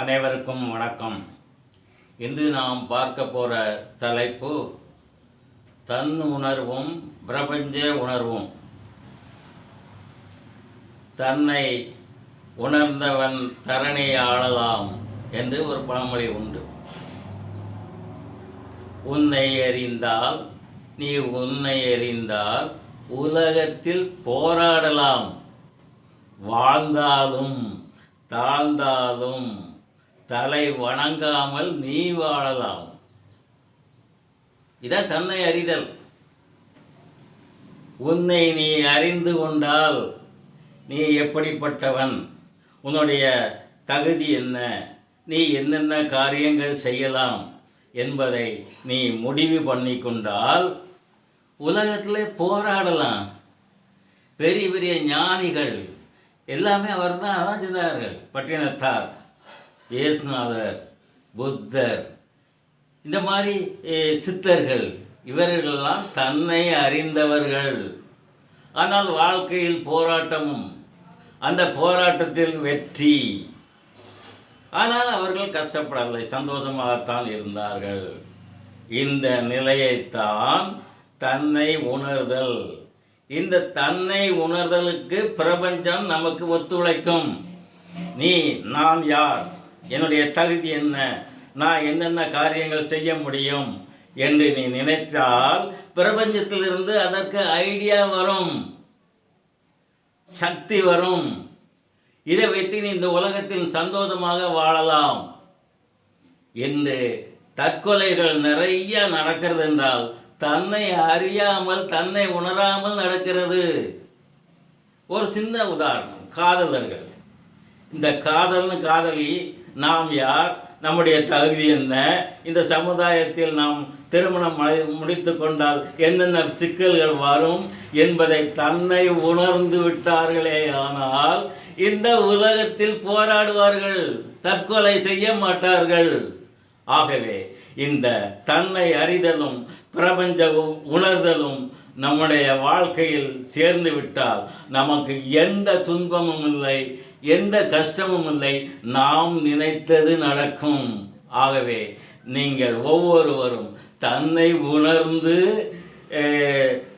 அனைவருக்கும் வணக்கம். இன்று நாம் பார்க்க போகிற தலைப்பு தன் உணர்வும் பிரபஞ்ச உணர்வும். தன்னை உணர்ந்தவன் தரணி ஆளலாம் என்று ஒரு பழமொழி உண்டு. உன்னை அறிந்தால் நீ உன்னை அறிந்தால் உலகத்தில் போராடலாம். வாழ்ந்தாலும் தாழ்ந்தாலும் தலை வணங்காமல் நீ வாழலாம். இதான் தன்னை அறிதல். உன்னை நீ அறிந்து கொண்டால் நீ எப்படிப்பட்டவன்? உன்னுடைய தகுதி என்ன? நீ என்னென்ன காரியங்கள் செய்யலாம் என்பதை நீ முடிவு பண்ணி கொண்டால் உலகத்தில் போராடலாம். பெரிய பெரிய ஞானிகள் எல்லாமே அவர் தான் அதான் பட்டினத்தார். இயேசுநாதர் புத்தர் இந்த மாதிரி சித்தர்கள் இவர்களெல்லாம் தன்னை அறிந்தவர்கள். ஆனால் வாழ்க்கையில் போராட்டமும் அந்த போராட்டத்தில் வெற்றி. ஆனால் அவர்கள் கஷ்டப்படவில்லை சந்தோஷமாகத்தான் இருந்தார்கள். இந்த நிலையைத்தான் தன்னை உணர்தல். இந்த தன்னை உணர்தலுக்கு பிரபஞ்சம் நமக்கு ஒத்துழைக்கும். நீ நான் யார்? என்னுடைய தகுதி என்ன? நான் என்னென்ன காரியங்கள் செய்ய முடியும் என்று நீ நினைத்தால் பிரபஞ்சத்திலிருந்து அதற்கு ஐடியா வரும். சக்தி வரும். இதை வைத்து நீ இந்த உலகத்தில் சந்தோஷமாக வாழலாம். என்று தற்கொலைகள் நிறைய நடக்கிறது என்றால் தன்னை அறியாமல் தன்னை உணராமல் நடக்கிறது. ஒரு சின்ன உதாரணம் காதலர்கள். இந்த காதல்னு காதலி நாம் யார்? நம்முடைய தகுதி என்ன? இந்த சமுதாயத்தில் நாம் திருமணம் முடித்து கொண்டால் என்னென்ன சிக்கல்கள் வரும் என்பதை தன்னை உணர்ந்து விட்டார்களே ஆனால் இந்த உலகத்தில் போராடுவார்கள் தற்கொலை செய்ய மாட்டார்கள். ஆகவே இந்த தன்னை அறிதலும் பிரபஞ்ச உணர்தலும் நம்முடைய வாழ்க்கையில் சேர்ந்து விட்டால் நமக்கு எந்த துன்பமும் இல்லை. எந்த கஷ்டமும் இல்லை. நாம் நினைத்தது நடக்கும். ஆகவே நீங்கள் ஒவ்வொருவரும் தன்னை உணர்ந்து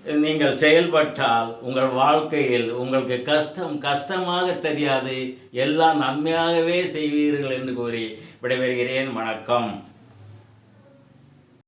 நீங்கள் செயல்பட்டால் உங்கள் வாழ்க்கையில் உங்களுக்கு கஷ்டம் கஷ்டமாக தெரியாது. எல்லாம் நன்மையாகவே செய்வீர்கள் என்று கூறி விடைபெறுகிறேன். வணக்கம்.